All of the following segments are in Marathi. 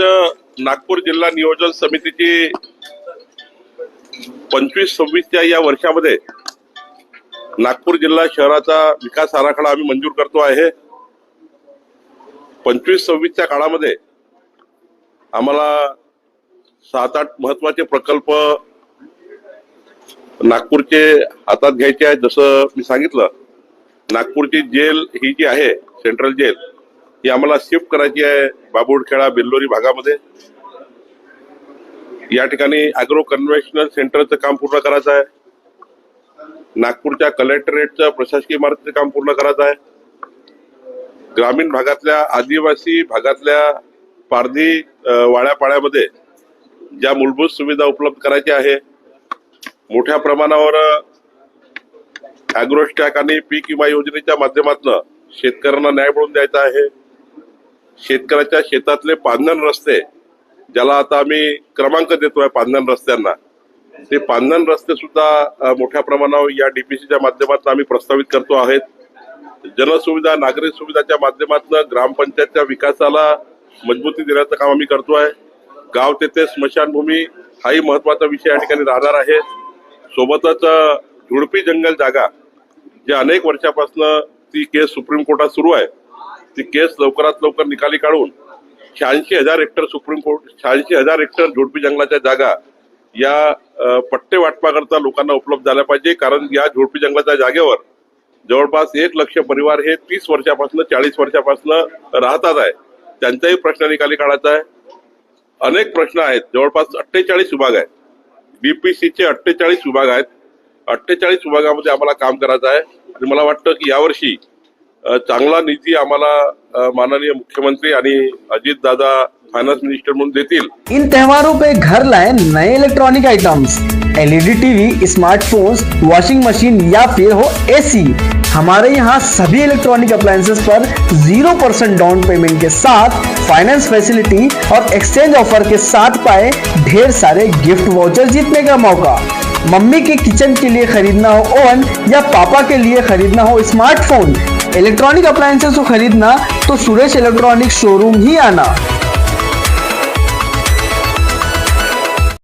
आज नागपूर जिल्हा नियोजन समितीची पंचवीस सव्वीसच्या या वर्षामध्ये नागपूर जिल्हा शहराचा विकास आराखडा आम्ही मंजूर करतो आहे. पंचवीस सव्वीसच्या काळामध्ये आम्हाला सात आठ महत्त्वाचे प्रकल्प नागपूरचे हातात घ्यायचे आहेत. जसं मी सांगितलं नागपूरची जेल ही जी आहे सेंट्रल जेल ही आम्हाला शिफ्ट करायची आहे बाबुडखेडा बेल्लोरी भागामध्ये. या ठिकाणी अॅग्रो कन्व्हेन्शनल सेंटरचं काम पूर्ण करायचं आहे. नागपूरच्या कलेक्टरेटचं प्रशासकीय इमारतीचं काम पूर्ण करायचं आहे. ग्रामीण भागातल्या आदिवासी भागातल्या पारधी वाड्यापाड्यामध्ये ज्या मूलभूत सुविधा उपलब्ध करायच्या आहे मोठ्या प्रमाणावर अॅग्रोस्टॅक आणि पीक विमा योजनेच्या माध्यमातून शेतकऱ्यांना न्याय मिळवून द्यायचा आहे. शेतकऱ्याच्या शेतातले पांधन रस्ते ज्याला आता आम्ही क्रमांक देतोय पांधन रस्त्यांना ते पांधन रस्ते सुद्धा मोठ्या प्रमाणावर या डीपीसीच्या माध्यमातून आम्ही प्रस्तावित करतो आहेत. जनसुविधा नागरिक सुविधाच्या माध्यमातून ग्रामपंचायतच्या विकासाला मजबूती देण्याचं काम आम्ही करतोय. गाव तेथे स्मशानभूमी हाही महत्त्वाचा विषय या ठिकाणी राहणार आहे. सोबतच झुडपी जंगल जागा जे अनेक वर्षापासून ती केस सुप्रीम कोर्टात सुरू आहे. ती केस लवकरात लवकर निकाली काढून शहाऐंशी हजार हेक्टर सुप्रीम कोर्ट शहाऐंशी हजार हेक्टर झोडपी जंगलाच्या जागा या पट्टे वाटपाकरता लोकांना उपलब्ध झाल्या पाहिजे. कारण या झोडपी जंगलाच्या जागेवर जवळपास एक लक्ष परिवार हे तीस वर्षापासून चाळीस वर्षापासून राहतात आहे. त्यांचाही प्रश्न निकाली काढायचा आहे. अनेक प्रश्न आहेत. जवळपास अठ्ठेचाळीस विभाग आहेत. बीपीसीचे अठ्ठेचाळीस विभाग आहेत. अठ्ठेचाळीस विभागामध्ये आम्हाला काम करायचं आहे. आणि मला वाटतं की यावर्षी चांगला निधी आम्हाला माननीय मुख्यमंत्री आणि अजित दादा फाइनेंस मिनिस्टर म्हणून देतील. इन त्योहारों पे घर लाए नए electronic items LED TV smartphones washing machine या फिर हो एसी हमारे यहाँ सभी इलेक्ट्रॉनिक अप्लायंसेस पर ज़ीरो परसेंट डाउन पेमेंट के साथ फाइनेंस फैसिलिटी और एक्सचेंज ऑफ़र के साथ पाए ढेर सारे गिफ्ट वाउचर जीतने का मौका। मम्मी के किचन के लिए खरीदना हो ओवन या पापा के लिए खरीदना हो स्मार्टफ़ोन इलेक्ट्रॉनिक अप्लायंसेस को खरीदना तो सुरेश इलेक्ट्रॉनिक शोरूम ही आना।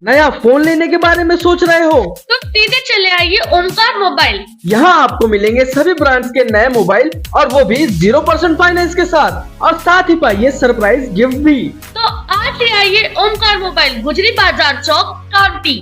नया फ़ोन लेने के बारे में सोच रहे हो? तो सीधे चले आइए ओमकार मोबाइल। यहाँ आपको मिलेंगे सभी ब्रांड्स के नए मोबाइल और वो भी ज़ीरो परसेंट फाइनेंस के साथ। और साथ ही पाइए सरप्राइज़ गिफ्ट भी। तो आज ले आइए ओमकार मोबाइल गुजरी बाज़ार चौक काउंटी